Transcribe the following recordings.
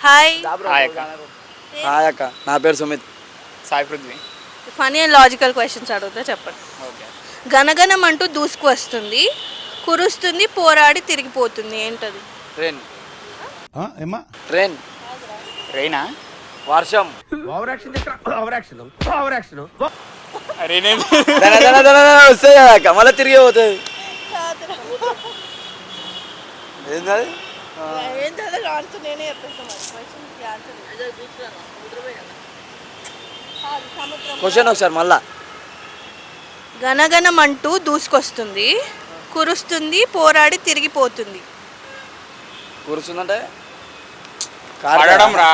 Hi hi అక్క. Hi అక్క. నా పేరు Sumith. Sai Prithvi. Funny and logical questions అడుగుతా చెప్పండి. ఓకే. గనగనం అంటూ దూసుకు వస్తుంది కురుస్తుంది పోరాడి తిరిగిపోతుంది ఏంటది? ట్రైన్ ట్రైన్ రైనా వర్షం. రైనే దన దన దన దన అక్క మళ్ళీ తిరిగి పోతుంది ఏంటది క్వశ్చన్ ఒకసారి మళ్ళా. గనగనం అంటూ దూసుకొస్తుంది కురుస్తుంది పోరాడి తిరిగిపోతుంది. కూర్చుందంటే పడడం రా.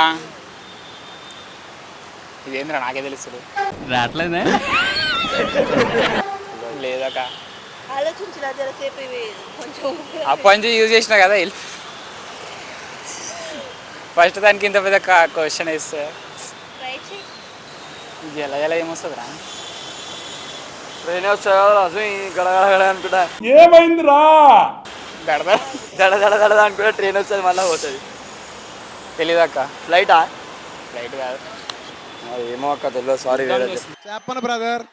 ఇదేంద్రా? నాకే తెలుసు రావట్లేదే? లేదక్క. ఆలోచించిన కొంచెం. అప్పటి నుంచి యూజ్ చేసినా కదా ఫస్ట్ దానికి ఇంత పెద్ద క్వశ్చన్ ఇది ఎలా ఎలా ఏమొస్తుంది రా ట్రైన్ ఈ గడగడ గడ అనుకుంటా. గడదా దడ దడ దడ అనుకుంటా ట్రైన్ వస్తుంది మళ్ళీ పోతుంది. తెలీదక్క. ఫ్లైటా రైట్ కాదు. ఏమో అక్క తెలియదు సారీ వేరే చెప్పను బ్రదర్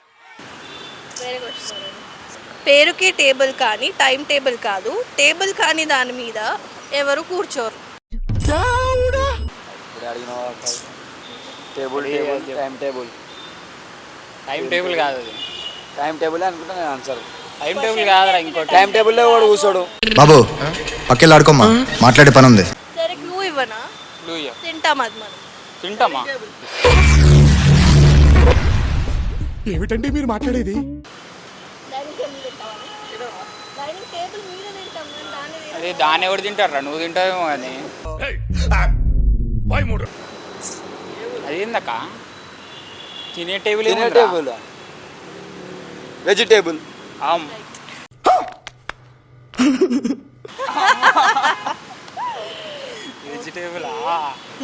పేరుకి టేబుల్ కానీ టైం టేబుల్ కాదు. టేబుల్ కానీ దాని మీద ఎవరు కూర్చోరు? అడిగిన table table time table. Time table. కాదు అది. టైం టేబుల్ అనుకుంటా నేను ఆన్సర్. టైం టేబుల్ కాదురా ఇంకోటి. టైం టేబుల్లో కూడా కూర్చోడు. బాబు పక్కెళ్ళి ఆడుకోమ్మా మాట్లాడే పని ఉంది సరే క్లూ ఇవ్వనా? లూయ తింటాం అది మనం. తింటామా? ఏమిటండి మీరు మాట్లాడేది? కానీ అదే దాన్ని ఎవరు తింటారా నువ్వు తింటావేమో అని అదేందక్క? తినే టేబుల్ తినే టేబుల్. వెజిటేబుల్ వెజిటేబుల్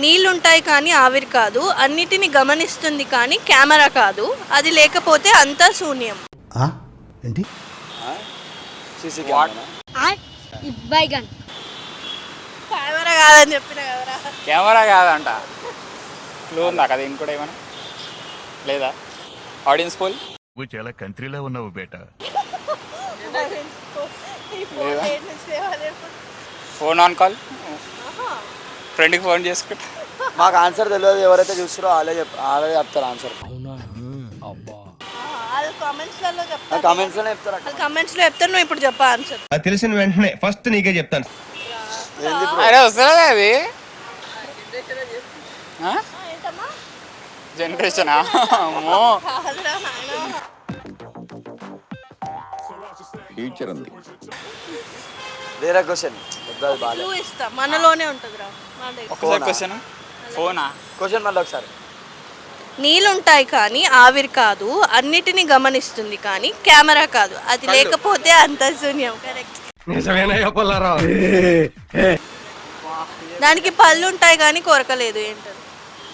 నీళ్ళుంటాయి కానీ ఆవిరి కాదు అన్నిటిని గమనిస్తుంది కానీ కెమెరా కాదు అది లేకపోతే అంతా శూన్యం. ఏంటి? కెమెరా. బైగన్. కెమెరా కాదని చెప్పిన కదరా కెమెరా కాదంట. క్లూ ఉందా కదా ఇంకోటి ఏమైనా? లేదా? ఆడియన్స్ పోల్ నువ్వు చాలా కంట్రీలో ఉన్నావు బేటా. ఫోన్ ఆన్ కాల్ ఫ్రెండ్కి ఫోన్ చేసుకుంటా. మాకు ఆన్సర్ తెలియదు ఎవరైతే చూస్తారో వాళ్ళే చెప్ వాళ్ళే చెప్తారు ఆన్సర్ చెప్తారు. నువ్వు ఇప్పుడు చెప్పా ఆన్సర్ అది తెలిసిన వెంటనే ఫస్ట్ నీకే చెప్తాను. అరే వస్తుందా అది? జనరేషనా అమ్మో. ఫ్యూచర్ ఉంది. వేరే క్వశ్చన్ వద్దు బాగా క్లూ ఇస్తా. మనలోనే ఉంటుందిరా. మన దగ్గర. ఒకసారి క్వశ్చన్ ఫోనా క్వశ్చన్ మళ్ళీ ఒకసారి. నీళ్ళుంటాయి కానీ ఆవిరి కాదు అన్నిటిని గమనిస్తుంది కానీ కెమెరా కాదు. అది లేకపోతే అంత శూన్యం. కరెక్ట్ నిజమేనయ్యా పుల్లారావు దానికి పళ్ళు ఉంటాయి కానీ కొరకలేదు ఏంటది?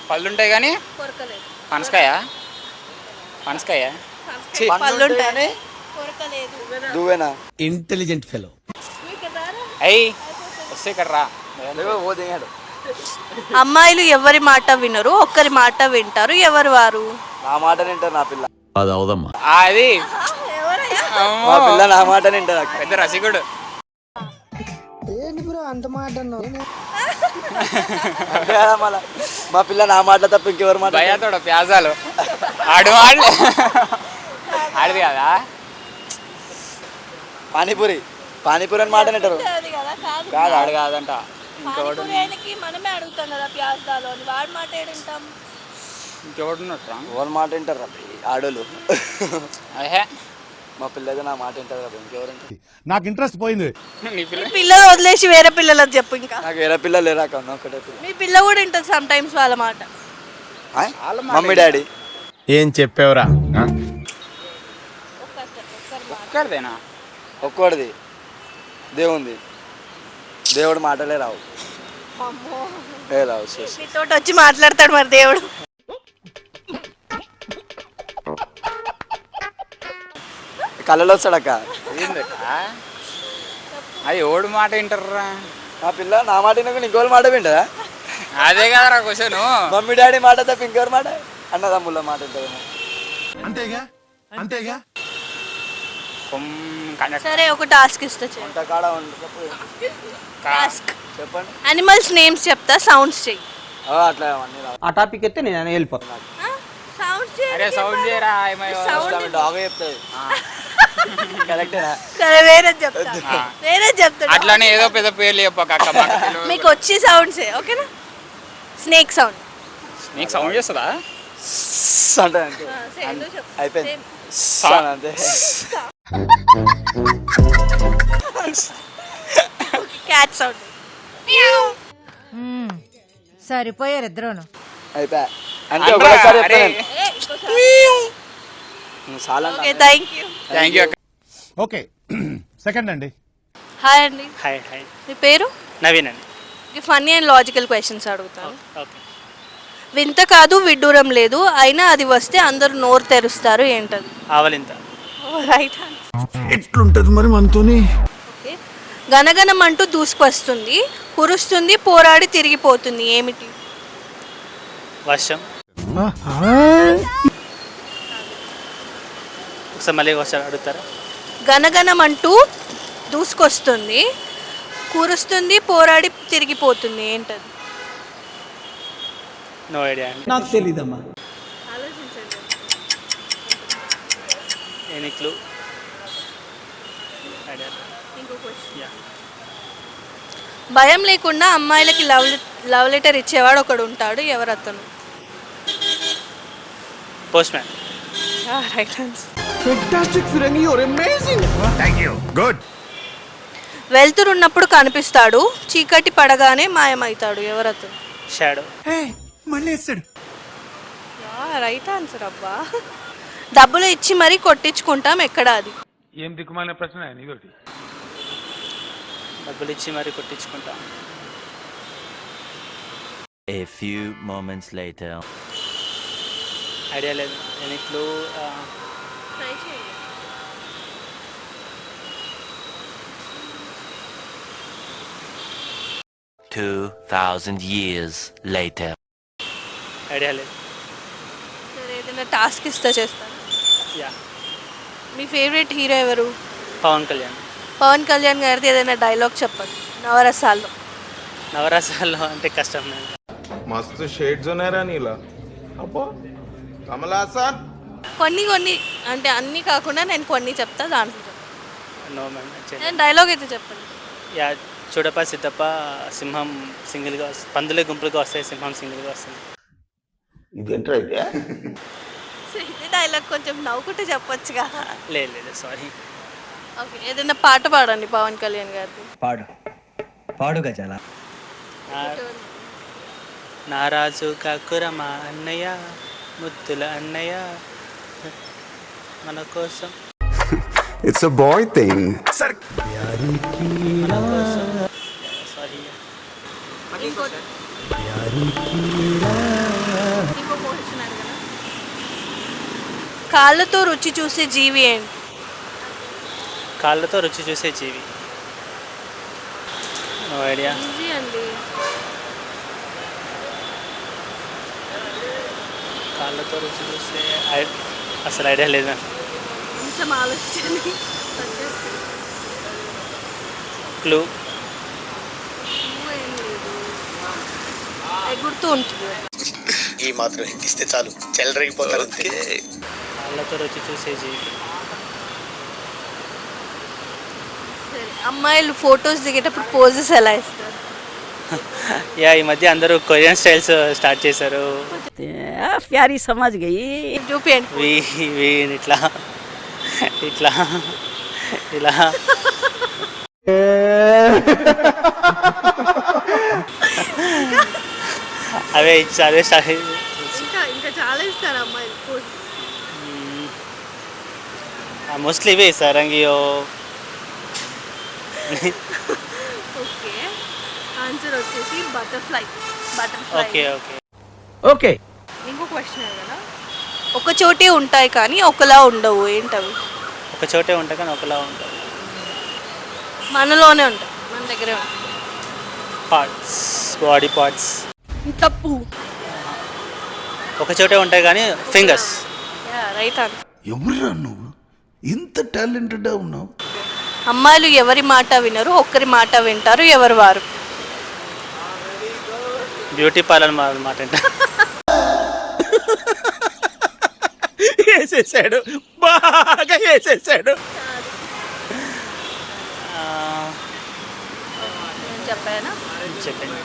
పళ్ళు ఉంటాయి కానీ కొరకలేదు. పనసకాయ? పనసకాయ? ఛీ. పళ్ళు ఉంటాయి కొరకలేదు. నువ్వేనా ఇంటెలిజెంట్ ఫెలో. అయ్యి వస్తే ఇక్కడ రా. అమ్మాయిలు ఎవరి మాట వినరు ఒక్కరి మాట వింటారు ఎవరు వారు? నా మాట వింటారు నా పిల్ల. అది అవదమ్మా. ఆ, అది. మా పిల్ల నా మాట వింటారు పెద్ద రసికుడు. అంతే కదా మళ్ళా. మా పిల్ల నా మాట తప్ప ఇంకెవరి మాట? భయాతోడ ప్యాజాలు ఆడు ఆడలే ఆడిది కదా? పానీపూరి. పానీపూరి అని మాట వింటారు కాదు ఆడు కాదంట. ఇంకెవడు మనమే అడుగుతాం కదా వాడి మాట ఎవరి మాట వింటారు ఆడోళ్ళు. అహే. మా పిల్ల అయితే నా మాట వింటారు కదా? నాకు ఇంట్రెస్ట్ పోయింది. పిల్లలు వదిలేసి వేరే పిల్లలకు చెప్పు ఇంకా. నాకు వేరే పిల్ల లేరా అక్క? ఉన్న ఒక్కటే పిల్ల. మీ పిల్ల కూడా వింటుంది సమ్ టైమ్స్ వాళ్ళ మాట ఆయ్? Mummy daddy. ఏం చెప్పావురా? ఒక్కడిదేనా? ఒక్కడిది. దేవుంది. దేవుడు మాటలే రావు. ఏ రావు వచ్చి మాట్లాడతాడు మరి దేవుడు. కళ్ళలో వస్తాడక్క ఏందక్క? అది ఓడి మాట వింటారా నా పిల్ల నా మాట వినకుండా ఇంకోళ్ళ మాట వింటదా? అదే కదరా క్వశ్చన్. మమ్మీ డాడీ మాట తప్ప ఇంకెవరి మాట? అన్నదమ్ముల మాట ఉంటుందేమో అంతేగా? అంతేగా? సరే ఒక టాస్క్ ఇస్తా టాస్క్. చెప్పండి. అనిమల్స్ నేమ్స్ చెప్తా సౌండ్స్ చెయ్యి. ఆ, అట్లా. ఆ టాపిక్ ఎత్తే నేను వెళ్ళిపోతాను సౌండ్స్ సౌండ్ చేయరా డాగ్ చెప్తుంది. కరెక్టేనా సరే వేరే చెప్తా. వేరే చెప్తా. అట్లానే ఏదో పెద్ద పేర్లు చెప్పక అక్క మాకు తెలియదు. మీకు వచ్చే సౌండ్సే ఓకేనా స్నేక్ సౌండ్ నీకు సౌండ్ చేస్తుందా? అంటే అంతే అయిపోయింది. అని అంతే క్యాట్ సౌండ్ సరిపోయారు ఇద్దరును. అయిపోయా. ఒకసారి అరే. చాలా okay thank you thank you అక్క ఓకే సెకండ్ అండి. హాయ్ అండి. హాయ్ హాయ్ మీ పేరు? నవీన్ అండి. ఫన్నీ అండ్ లాజికల్ క్వశ్చన్స్ అడుగుతాను. ఓకే. వింత కాదు విడ్డూరం లేదు. అయినా అది వస్తే అందరూ నోరు తెరుస్తారు ఏంటది? ఆవలింత. రైట్ ఎట్లుంటది మరి మనతోని? ఓకే. గనగనం అంటూ దూసుకొస్తుంది. కురుస్తుంది పోరాడి తిరిగిపోతుంది. ఏమిటి? వర్షం. ఒకసారి మళ్ళీ ఒకసారి అడుగుతారా? గనగనం అంటూ దూసుకొస్తుంది కురుస్తుంది పోరాడి తిరిగిపోతుంది ఏంటది? నో ఐడియా అండి. నాకు తెలీదమ్మా. ఎనీ క్లూ ఐడియా యా భయం లేకుండా అమ్మాయిలకి లవ్ లవ్ లెటర్ ఇచ్చేవాడు ఒకడు ఉంటాడు ఎవరు అతను postman right answer fantastic ఫిరంగి your amazing thank you good వెళ్తురున్నప్పుడు కనిపిస్తాడు. చీకటి పడగానే మాయమవుతాడు ఎవరు అతను షాడో మళ్ళీ వేస్తాడు. రైట్ ఆన్సర్ అబ్బా. డబ్బులు ఇచ్చి మరీ కొట్టించుకుంటాం ఎక్కడ అది? ఏం దిక్కుమాలిన ప్రశ్న ఇదొకటి డబ్బులు ఇచ్చి మరి కొట్టించుకుంటాం. A few moments later. Idea లేదు. Any clue Two thousand years later. Idea లేదు. సరే ఏదైనా టాస్క్ ఇస్తా చేస్తాను. యా. మీ ఫేవరెట్ హీరో ఎవరు? పవన్ కళ్యాణ్. పవన్ కళ్యాణ్ గారిది ఏదైనా డైలాగ్ చెప్పండి. నవరసాల్లో. నవరసాల్లో అంటే కష్టం మస్తు షేడ్స్ ఉన్నారా నీలా. అబ్బో. కమలాసన్ కొన్ని కొన్ని. అంటే అన్నీ కాకుండా నేను కొన్ని చెప్తా దాంట్లో. నో నేను డైలాగ్ అయితే చెప్పండి యా చూడప సిద్ధప్ప సింహం సింగిల్గా వస్తుంది పందులే గుంపులుగా వస్తాయి సింహం సింగిల్గా వస్తుంది. సో ఇదే డైలాగ్ కొంచెం నవ్వుకుంటే చెప్పొచ్చుగా లేదు లేదు సారీ ఓకే ఏదైనా పాట పాడండి పవన్ కళ్యాణ్ గారిది. పాడు. పాడు గజాల. నారాజు కాకురమా అన్నయ్య ముద్దుల అన్నయ్య. మన కోసం. ఇట్స్ అ బాయ్ థింగ్ కాళ్ళతో రుచి చూసే జీవి ఏంటి? కాళ్ళతో రుచి చూసే జీవి. నో ఐడియా ఈజీ అండి కాళ్ళతో రుచి చూసే ఐ- అసలు ఐడియా లేదు కొంచెం ఆలోచించండి. క్లూ. ఎగురుతూ ఉంటుంది? ఈ మాత్రం ఇస్తే చాలు. చెల్లరగిపోతారు కాళ్ళతో రుచి చూసే జీవి సరే అమ్మాయిలు ఫొటోస్ దిగేటప్పుడు పోజెస్ ఎలా ఇస్తారు? యా ఈ మధ్య అందరూ కొరియన్ స్టైల్స్ స్టార్ట్ చేశారు. ప్యారీ సమాజ్ గయి చూపియండి. ఇట్లా ఇట్లా ఇలా. అవే ఇచ్చి అదే స్టార్ట్ ఇంకా ఇంకా చాలా ఇస్తారు అమ్మాయిలు poses. మోస్ట్లీ ఇవే సరంగియో ఓకే ఆన్సర్ వచ్చేసి butterfly. Butterfly. Okay okay. Okay. ఇంకో క్వశ్చన్ కదా. ఒక చోటే ఉంటాయి కానీ ఒకలా ఉండవు ఏంటవి? ఒక చోటే ఉంటాయి కానీ ఒకలా ఉంటుంది మనలోనే ఉంటాయి మన దగ్గరే ఉంటాయి. పార్ట్స్ బాడీ పార్ట్స్ తప్పు. ఒక చోటే ఉంటాయి కానీ ఫింగర్స్ రైట్ ఆన్ ఎవరురా నువ్వు? ఇంత టాలెంటెడ్ ఉన్నావు. అమ్మాయిలు ఎవరి మాట వినరు ఒక్కరి మాట వింటారు ఎవరు వారు? బ్యూటీ పార్లర్ మాట అంటే వేసేసాడు. బాగా వేసేసాడు. నేను చెప్పానా? చెప్పండి.